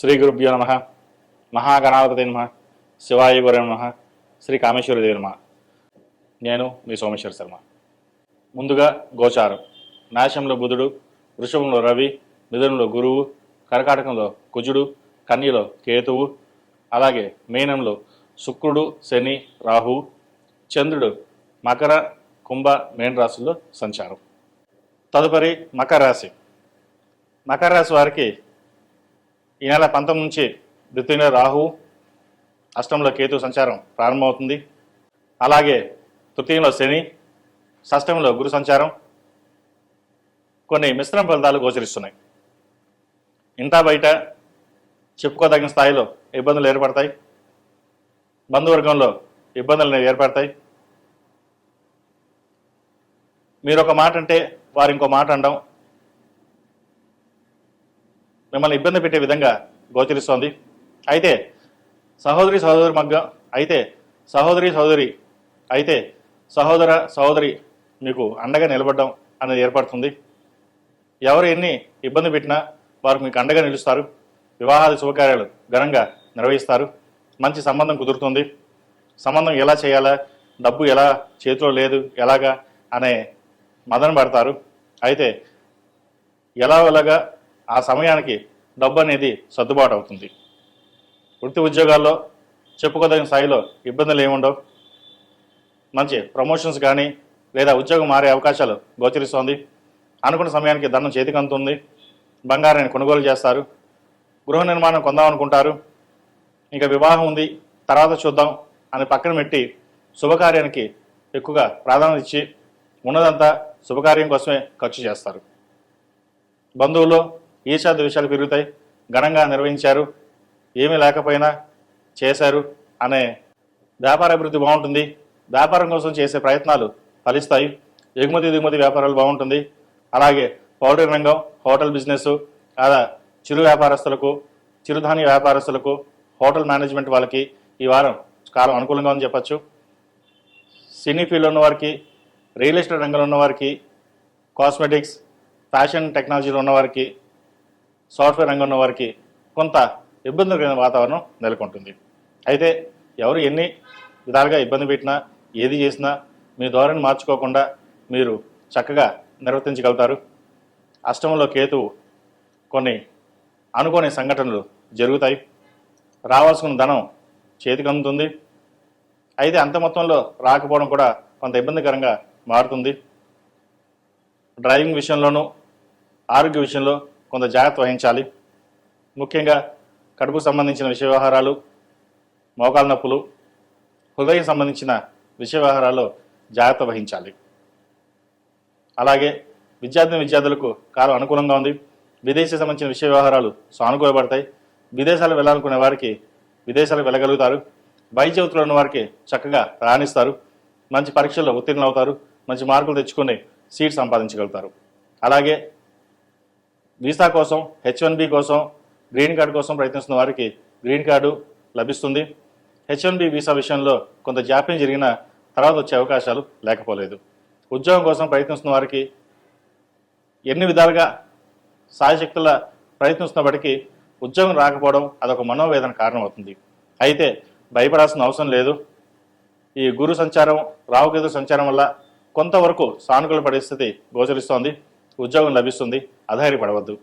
శ్రీ గురుభ్యో నమ. మహాగణాధిపతి నమ. శివాయ గురు నమ. శ్రీ కామేశ్వరదేవి నమ. నేను మీ సోమేశ్వర శర్మ. ముందుగా గోచారం. నాశంలో బుధుడు వృషభంలో రవి మిథునంలో గురువు కర్కాటకంలో కుజుడు కన్యలో కేతువు అలాగే మీనంలో శుక్రుడు శని రాహువు చంద్రుడు మకర కుంభ మేన రాశుల్లో సంచారం. తదుపరి మకర రాశి. మకర రాశి వారికి ఈ నెల పంతొమ్మిది నుంచి ద్వితీయ రాహు అష్టంలో కేతు సంచారం ప్రారంభమవుతుంది. అలాగే తృతీయంలో శని షష్టంలో గురు సంచారం. కొన్ని మిశ్రమ ఫలితాలు గోచరిస్తున్నాయి. ఇంత బయట చెప్పుకోదగిన స్థాయిలో ఇబ్బందులు ఏర్పడతాయి. బంధువర్గంలో ఇబ్బందులు అనేవి ఏర్పడతాయి. మీరు ఒక మాట అంటే వారు ఇంకో మాట అనడం మిమ్మల్ని ఇబ్బంది పెట్టే విధంగా గోచరిస్తోంది. అయితే సహోదరి సహోదరి మగ్గ అయితే సహోదరి సహోదరి అయితే సహోదర సహోదరి మీకు అండగా నిలబడడం అనేది ఏర్పడుతుంది. ఎవరు ఎన్ని ఇబ్బంది పెట్టినా వారు మీకు అండగా నిలుస్తారు. వివాహాది శుభకార్యాలు ఘనంగా నిర్వహిస్తారు. మంచి సంబంధం కుదురుతుంది. సంబంధం ఎలా చేయాలా డబ్బు ఎలా చేతిలో లేదు ఎలాగా అనే మదన పడతారు. అయితే ఎలా ఎలాగా ఆ సమయానికి డబ్బు అనేది సర్దుబాటు అవుతుంది. వృత్తి ఉద్యోగాల్లో చెప్పుకోదగిన స్థాయిలో ఇబ్బందులు ఏముండవు. మంచి ప్రమోషన్స్ కానీ లేదా ఉద్యోగం మారే అవకాశాలు గోచరిస్తోంది. అనుకున్న సమయానికి ధనం చేతికి అందుతుంది బంగారాన్ని కొనుగోలు చేస్తారు. గృహ నిర్మాణం కొందాం అనుకుంటారు ఇంకా వివాహం ఉంది. తర్వాత చూద్దాం అని పక్కన పెట్టి శుభకార్యానికి ఎక్కువగా ప్రాధాన్యత ఇచ్చి ఉన్నదంతా శుభకార్యం కోసమే ఖర్చు చేస్తారు. బంధువులు ఈశా విషయాలు పెరుగుతాయి. ఘనంగా నిర్వహించారు. ఏమీ లేకపోయినా చేశారు అనే వ్యాపార అభివృద్ధి బాగుంటుంది. వ్యాపారం కోసం చేసే ప్రయత్నాలు ఫలిస్తాయి. ఎగుమతి దిగుమతి వ్యాపారాలు బాగుంటుంది. అలాగే పౌల్ట్రీ రంగం హోటల్ బిజినెస్ అలా చిరు వ్యాపారస్తులకు చిరుధాన్య వ్యాపారస్తులకు హోటల్ మేనేజ్మెంట్ వాళ్ళకి ఈ వారం కాలం అనుకూలంగా ఉందని చెప్పచ్చు. సినీ ఫీల్డ్ ఉన్నవారికి రియల్ ఎస్టేట్ రంగంలో ఉన్నవారికి కాస్మెటిక్స్ ఫ్యాషన్ టెక్నాలజీలో ఉన్నవారికి సాఫ్ట్వేర్ రంగం ఉన్న వారికి కొంత ఇబ్బందికరమైన వాతావరణం నెలకొంటుంది. అయితే ఎవరు ఎన్ని విధాలుగా ఇబ్బంది పెట్టినా ఏది చేసినా మీ ధోరణి మార్చుకోకుండా మీరు చక్కగా నిర్వర్తించగలుగుతారు. అష్టమంలో కేతువు కొన్ని అనుకోని సంఘటనలు జరుగుతాయి. రావాల్సిన ధనం చేతికి అందుతుంది. అయితే అంత మొత్తంలో రాకపోవడం కూడా కొంత ఇబ్బందికరంగా మారుతుంది. డ్రైవింగ్ విషయంలోనూ ఆరోగ్య విషయంలో కొంత జాగ్రత్త వహించాలి. ముఖ్యంగా కడుపుకు సంబంధించిన విషయ వ్యవహారాలు మోకాల నొప్పులు హృదయం సంబంధించిన విషయ వ్యవహారాల్లో జాగ్రత్త వహించాలి. అలాగే విద్యార్థిని విద్యార్థులకు కాలం అనుకూలంగా ఉంది. విదేశీ సంబంధించిన విషయ వ్యవహారాలు సానుకూలపడతాయి. విదేశాలు వెళ్ళాలనుకునే వారికి విదేశాలకు వెళ్ళగలుగుతారు. వైద్య వృత్తిలో ఉన్న వారికి చక్కగా రాణిస్తారు. మంచి పరీక్షల్లో ఉత్తీర్ణులు అవుతారు మంచి మార్కులు తెచ్చుకుని సీట్ సంపాదించగలుగుతారు. అలాగే వీసా కోసం హెచ్ వన్ బి కోసం గ్రీన్ కార్డు కోసం ప్రయత్నిస్తున్న వారికి గ్రీన్ కార్డు లభిస్తుంది. హెచ్ వన్ బి వీసా విషయంలో కొంత జాప్యం జరిగిన తర్వాత వచ్చే అవకాశాలు లేకపోలేదు. ఉద్యోగం కోసం ప్రయత్నిస్తున్న వారికి ఎన్ని విధాలుగా సాయశక్తుల ప్రయత్నిస్తున్నప్పటికీ ఉద్యోగం రాకపోవడం అదొక మనోవేదన కారణమవుతుంది. అయితే భయపడాల్సిన అవసరం లేదు. ఈ గురు సంచారం రావుకేతు సంచారం వల్ల కొంతవరకు సానుకూల పరిస్థితి గోచరిస్తోంది. ఉద్యోగం లభిస్తుంది. అధైర్యపడవద్దు.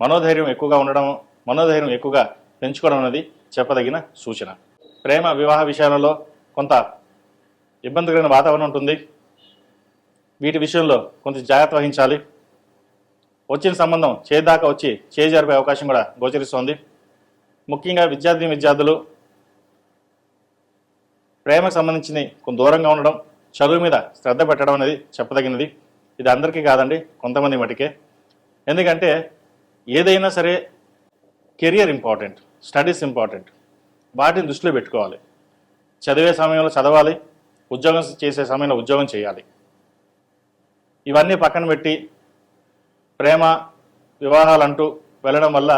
మనోధైర్యం ఎక్కువగా ఉండడం మనోధైర్యం ఎక్కువగా పెంచుకోవడం అనేది చెప్పదగిన సూచన. ప్రేమ వివాహ విషయాలలో కొంత ఇబ్బందికరమైన వాతావరణం ఉంటుంది. వీటి విషయంలో కొంత జాగ్రత్త వహించాలి. వచ్చిన సంబంధం చేదాకా వచ్చి చేజారిపోయే అవకాశం కూడా గోచరిస్తోంది. ముఖ్యంగా విద్యార్థి విద్యార్థులు ప్రేమకు సంబంధించిన కొంత దూరంగా ఉండడం చదువు మీద శ్రద్ధ పెట్టడం అనేది చెప్పదగినది. ఇది అందరికీ కాదండి కొంతమంది మటుకే. ఎందుకంటే ఏదైనా సరే కెరియర్ ఇంపార్టెంట్ స్టడీస్ ఇంపార్టెంట్. వాటిని దృష్టిలో పెట్టుకోవాలి. చదివే సమయంలో చదవాలి ఉద్యోగం చేసే సమయంలో ఉద్యోగం చేయాలి. ఇవన్నీ పక్కన పెట్టి ప్రేమ వివాహాలంటూ వెళ్ళడం వల్ల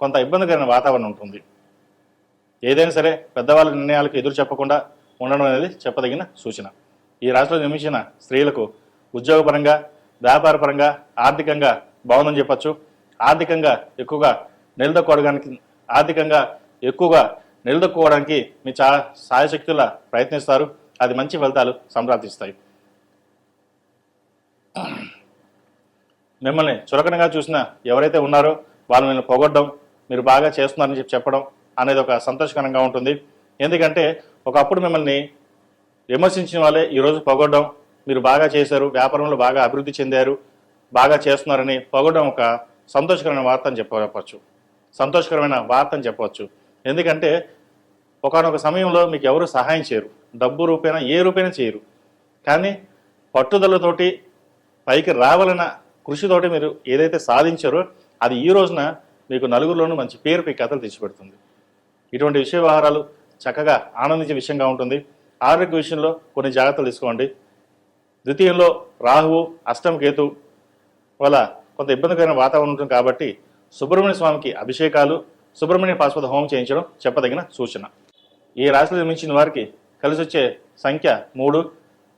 కొంత ఇబ్బందికరమైన వాతావరణం ఉంటుంది. ఏదైనా సరే పెద్దవాళ్ళ నిర్ణయాలకు ఎదురు చెప్పకుండా ఉండడం అనేది చెప్పదగిన సూచన. ఈ రాష్ట్రంలో నిర్మించిన స్త్రీలకు ఉద్యోగపరంగా వ్యాపారపరంగా ఆర్థికంగా బాగుందని చెప్పచ్చు. ఆర్థికంగా ఎక్కువగా నిలదొక్కోవడానికి ఆర్థికంగా ఎక్కువగా నిలదొక్కుకోవడానికి మీ చా సాయశక్తుల ప్రయత్నిస్తారు. అది మంచి ఫలితాలు సంప్రాప్తిస్తాయి. మిమ్మల్ని చురకనగా చూసిన ఎవరైతే ఉన్నారో వాళ్ళు మిమ్మల్ని పొగడ్డం మీరు బాగా చేస్తున్నారని చెప్పి చెప్పడం అనేది ఒక సంతోషకరంగా ఉంటుంది. ఎందుకంటే ఒకప్పుడు మిమ్మల్ని విమర్శించిన వాళ్ళే ఈరోజు పొగడ్డం మీరు బాగా చేశారు వ్యాపారంలో బాగా అభివృద్ధి చెందారు బాగా చేస్తున్నారని పొగడం ఒక సంతోషకరమైన వార్త అని చెప్పవచ్చు. సంతోషకరమైన వార్త అని చెప్పవచ్చు. ఎందుకంటే ఒకనొక సమయంలో మీకు ఎవరు సహాయం చేయరు. డబ్బు రూపేణా ఏ రూపేణా చేయరు. కానీ పట్టుదలతోటి పైకి రావాలన్న కృషితోటి మీరు ఏదైతే సాధించారో అది ఈ రోజున మీకు నలుగురిలోనూ మంచి పేరు పై కథలు తెచ్చిపెడుతుంది. ఇటువంటి విషయ వ్యవహారాలు చక్కగా ఆనందించే విషయంగా ఉంటుంది. ఆరోగ్య విషయంలో కొన్ని జాగ్రత్తలు తీసుకోండి. ద్వితీయంలో రాహువు అష్టం కేతు వల్ల కొంత ఇబ్బందికరమైన వాతావరణం ఉంటుంది కాబట్టి సుబ్రహ్మణ్య స్వామికి అభిషేకాలు సుబ్రహ్మణ్య పాశ్వత హోమం చేయించడం చెప్పదగిన సూచన. ఈ రాశిలో నిర్మించిన వారికి కలిసి వచ్చే సంఖ్య మూడు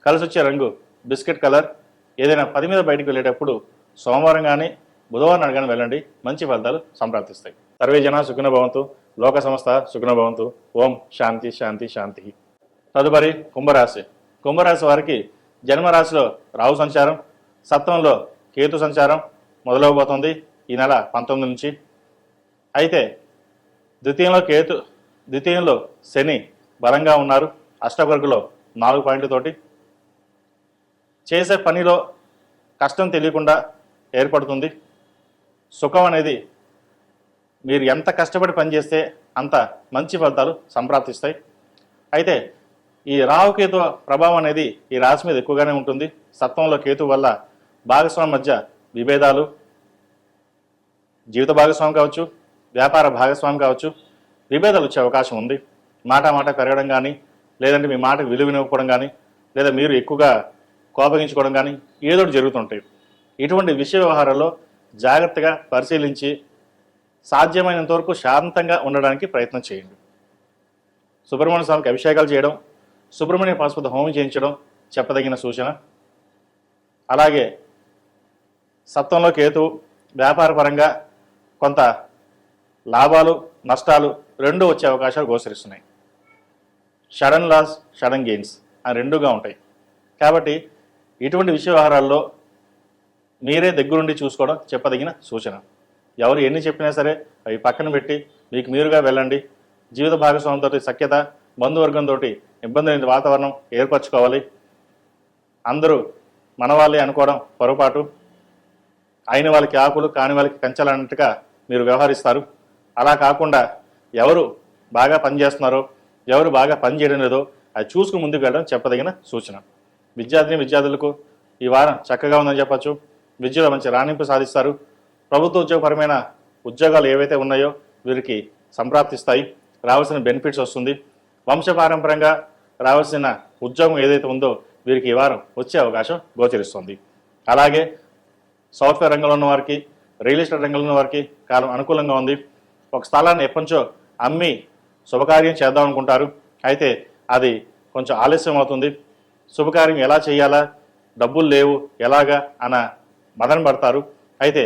కలిసి వచ్చే రంగు బిస్కెట్ కలర్. ఏదైనా పది మీద బయటకు వెళ్ళేటప్పుడు సోమవారం కానీ బుధవారం అడగానే వెళ్ళండి. మంచి ఫలితాలు సంప్రాప్తిస్తాయి. సర్వే జన సుఖిన భవంతు. లోక సంస్థ సుఖిన భవంతు. ఓం శాంతి శాంతి శాంతి. తదుపరి కుంభరాశి. కుంభరాశి వారికి జన్మరాశిలో రాహు సంచారం. సప్తమంలో కేతు సంచారం మొదలవబోతోంది ఈ నెల పంతొమ్మిది నుంచి. అయితే ద్వితీయంలో కేతు ద్వితీయంలో శని బలంగా ఉన్నారు. అష్టవర్గులో నాలుగు పాయింట్లతోటి చేసే పనిలో కష్టం తెలియకుండా ఏర్పడుతుంది. సుఖం అనేది మీరు ఎంత కష్టపడి పనిచేస్తే అంత మంచి ఫలితాలు సంప్రాప్తిస్తాయి. అయితే ఈ రాహుకేతు ప్రభావం అనేది ఈ రాశి మీద ఎక్కువగానే ఉంటుంది. సత్వంలో కేతు వల్ల భాగస్వామి మధ్య విభేదాలు జీవిత భాగస్వామి కావచ్చు వ్యాపార భాగస్వామి కావచ్చు విభేదాలు వచ్చే అవకాశం ఉంది. మాట మాట పెరగడం కానీ లేదంటే మీ మాటకు విలువనివ్వకపోవడం కానీ లేదా మీరు ఎక్కువగా కోపగించుకోవడం కానీ ఏదో జరుగుతుంటాయి. ఇటువంటి విషయ వ్యవహారాల్లో జాగ్రత్తగా పరిశీలించి సాధ్యమైనంత వరకు శాంతంగా ఉండడానికి ప్రయత్నం చేయండి. సుబ్రహ్మణ్య స్వామికి అభిషేకాలు చేయడం సుబ్రహ్మణ్య పాశుపత హోమం చేయించడం చెప్పదగిన సూచన. అలాగే సత్వంలో కేతు వ్యాపారపరంగా కొంత లాభాలు నష్టాలు రెండు వచ్చే అవకాశాలు గోచరిస్తున్నాయి. షడన్ లాస్ షడన్ గెయిన్స్ అని రెండుగా ఉంటాయి. కాబట్టి ఇటువంటి విషయ వ్యవహారాల్లో మీరే దగ్గరుండి చూసుకోవడం చెప్పదగిన సూచన. ఎవరు ఎన్ని చెప్పినా సరే అవి పక్కన పెట్టి మీకు మీరుగా వెళ్ళండి. జీవిత భాగస్వామితో సఖ్యత బంధువర్గంతో ఇబ్బంది లేని వాతావరణం ఏర్పరచుకోవాలి. అందరూ మనవాళ్ళే అనుకోవడం పొరపాటు. అయిన వాళ్ళకి ఆకులు కాని వాళ్ళకి కంచాలన్నట్టుగా మీరు వ్యవహరిస్తారు. అలా కాకుండా ఎవరు బాగా పనిచేస్తున్నారో ఎవరు బాగా పనిచేయడం లేదో అది చూసుకుని ముందుకు వెళ్ళడం చెప్పదగిన సూచన. విద్యార్థిని విద్యార్థులకు ఈ వారం చక్కగా ఉందని చెప్పచ్చు. విద్యలో మంచి రాణింపు సాధిస్తారు. ప్రభుత్వ ఉద్యోగపరమైన ఉద్యోగాలు ఏవైతే ఉన్నాయో వీరికి సంప్రాప్తిస్తాయి. రావాల్సిన బెనిఫిట్స్ వస్తుంది. వంశపారంపరంగా రావాల్సిన ఉద్యోగం ఏదైతే ఉందో వీరికి ఈ వారం వచ్చే అవకాశం గోచరిస్తుంది. అలాగే సాఫ్ట్వేర్ రంగంలో ఉన్న వారికి రియల్ ఎస్టేట్ రంగంలో ఉన్న వారికి కాలం అనుకూలంగా ఉంది. ఒక స్థలాన్ని ఎప్పటించో అమ్మి శుభకార్యం చేద్దాం అనుకుంటారు. అయితే అది కొంచెం ఆలస్యం అవుతుంది. శుభకార్యం ఎలా చేయాలా డబ్బులు లేవు ఎలాగా అన్న మదన పడతారు. అయితే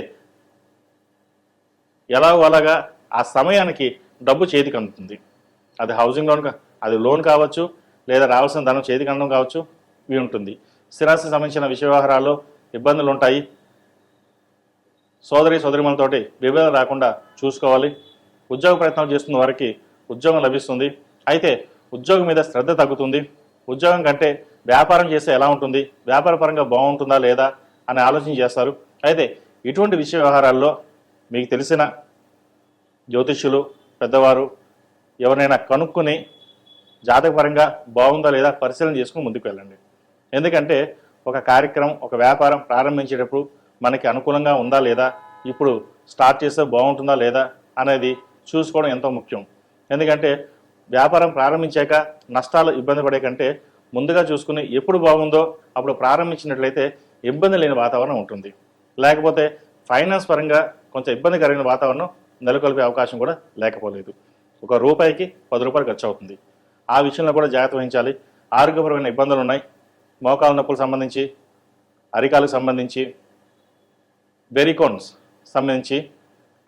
ఎలా అలాగా ఆ సమయానికి డబ్బు చేతికి అందుతుంది. అది హౌసింగ్ లోన్ అది లోన్ కావచ్చు లేదా రావాల్సిన ధనం చేతికి అందడం కావచ్చు ఇవి ఉంటుంది. స్థిరాస్తి సంబంధించిన విషయ వ్యవహారాల్లో ఇబ్బందులు ఉంటాయి. సోదరి సోదరిమలతోటి విభేదం రాకుండా చూసుకోవాలి. ఉద్యోగ ప్రయత్నాలు చేస్తున్న వారికి ఉద్యోగం లభిస్తుంది. అయితే ఉద్యోగం మీద శ్రద్ధ తగ్గుతుంది. ఉద్యోగం కంటే వ్యాపారం చేస్తే ఎలా ఉంటుంది? వ్యాపారపరంగా బాగుంటుందా లేదా అని ఆలోచన చేస్తారు. అయితే ఇటువంటి విషయ వ్యవహారాల్లో మీకు తెలిసిన జ్యోతిష్యులు పెద్దవారు ఎవరినైనా కనుక్కొని జాతకపరంగా బాగుందా లేదా పరిశీలన చేసుకుని ముందుకు వెళ్ళండి. ఎందుకంటే ఒక కార్యక్రమం ఒక వ్యాపారం ప్రారంభించేటప్పుడు మనకి అనుకూలంగా ఉందా లేదా? ఇప్పుడు స్టార్ట్ చేస్తే బాగుంటుందా లేదా? అనేది చూసుకోవడం ఎంతో ముఖ్యం. ఎందుకంటే వ్యాపారం ప్రారంభించాక నష్టాలు ఇబ్బంది పడే కంటే ముందుగా చూసుకుని ఎప్పుడు బాగుందో అప్పుడు ప్రారంభించినట్లయితే ఇబ్బంది లేని వాతావరణం ఉంటుంది. లేకపోతే ఫైనాన్స్ పరంగా కొంచెం ఇబ్బంది కలిగిన వాతావరణం నెలకొల్పే అవకాశం కూడా లేకపోలేదు. ఒక రూపాయికి పది రూపాయలు ఖర్చు అవుతుంది ఆ విషయంలో కూడా జాగ్రత్త వహించాలి. ఆరోగ్యపరమైన ఇబ్బందులు ఉన్నాయి. మోకాల నొప్పులకు సంబంధించి అరికాలకు సంబంధించి బెరికోన్స్ సంబంధించి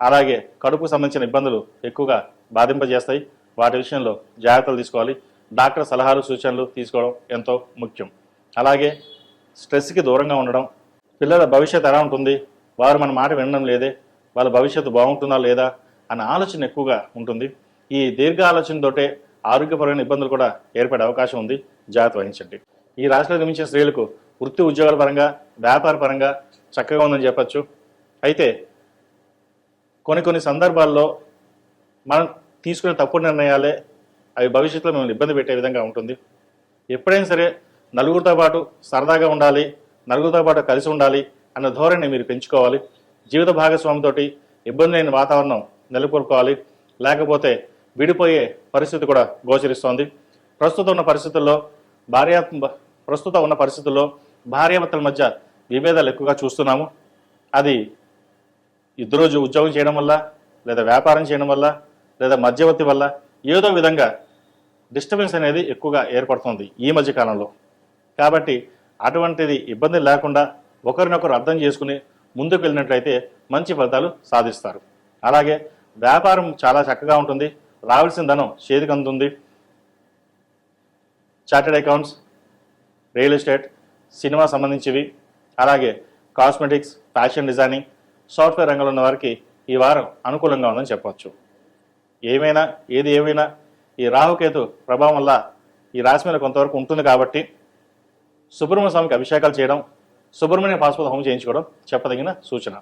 అలాగే కడుపుకు సంబంధించిన ఇబ్బందులు ఎక్కువగా బాధింపజేస్తాయి. వాటి విషయంలో జాగ్రత్తలు తీసుకోవాలి. డాక్టర్ సలహాలు సూచనలు తీసుకోవడం ఎంతో ముఖ్యం. అలాగే స్ట్రెస్కి దూరంగా ఉండడం. పిల్లల భవిష్యత్తు ఎలా ఉంటుంది? వారు మన మాట వినడం లేదే. వాళ్ళ భవిష్యత్తు బాగుంటుందా లేదా? అనే ఆలోచన ఎక్కువగా ఉంటుంది. ఈ దీర్ఘ ఆలోచనతోటే ఆరోగ్యపరమైన ఇబ్బందులు కూడా ఏర్పడే అవకాశం ఉంది. జాగ్రత్త వహించండి. ఈ రాశిలో నిర్మించిన స్త్రీలకు వృత్తి ఉద్యోగాల పరంగా వ్యాపార పరంగా చక్కగా ఉందని చెప్పచ్చు. అయితే కొన్ని కొన్ని సందర్భాల్లో మనం తీసుకునే తప్పుడు నిర్ణయాలే అవి భవిష్యత్తులో మిమ్మల్ని ఇబ్బంది పెట్టే విధంగా ఉంటుంది. ఎప్పుడైనా సరే నలుగురితో పాటు సరదాగా ఉండాలి నలుగురితో పాటు కలిసి ఉండాలి అన్న ధోరణి మీరు పెంచుకోవాలి. జీవిత భాగస్వామితోటి ఇబ్బంది లేని వాతావరణం నెలకొల్పుకోవాలి లేకపోతే విడిపోయే పరిస్థితి కూడా గోచరిస్తోంది. ప్రస్తుతం ఉన్న పరిస్థితుల్లో భార్య ప్రస్తుతం ఉన్న పరిస్థితుల్లో భార్యాభర్తల మధ్య విభేదాలు ఎక్కువగా చూస్తున్నాము. అది ఇద్దరు ఉద్యోగం చేయడం వల్ల లేదా వ్యాపారం చేయడం వల్ల లేదా మధ్యవర్తి వల్ల ఏదో విధంగా డిస్టర్బెన్స్ అనేది ఎక్కువగా ఏర్పడుతుంది ఈ మధ్య కాలంలో. కాబట్టి అటువంటిది ఇబ్బంది లేకుండా ఒకరినొకరు అర్థం చేసుకుని ముందుకు వెళ్ళినట్లయితే మంచి ఫలితాలు సాధిస్తారు. అలాగే వ్యాపారం చాలా చక్కగా ఉంటుంది. రావాల్సిన ధనం చేతికి అందుతుంది. Chartered accounts real estate cinema సంబంధించివి అలాగే కాస్మెటిక్స్ ఫ్యాషన్ డిజైనింగ్ సాఫ్ట్వేర్ రంగంలో ఉన్న వారికి ఈ వారం అనుకూలంగా ఉందని చెప్పవచ్చు ఏమైనా ఏది ఏమైనా ఈ రాహుకేతు ప్రభావం వల్ల ఈ రాశి మీద కొంతవరకు ఉంటుంది కాబట్టి సుబ్రహ్మణ్య స్వామికి అభిషేకాలు చేయడం సుబ్రహ్మణ్య పాస్పోర్ట్ హోమం చేయించుకోవడం చెప్పదగిన సూచన.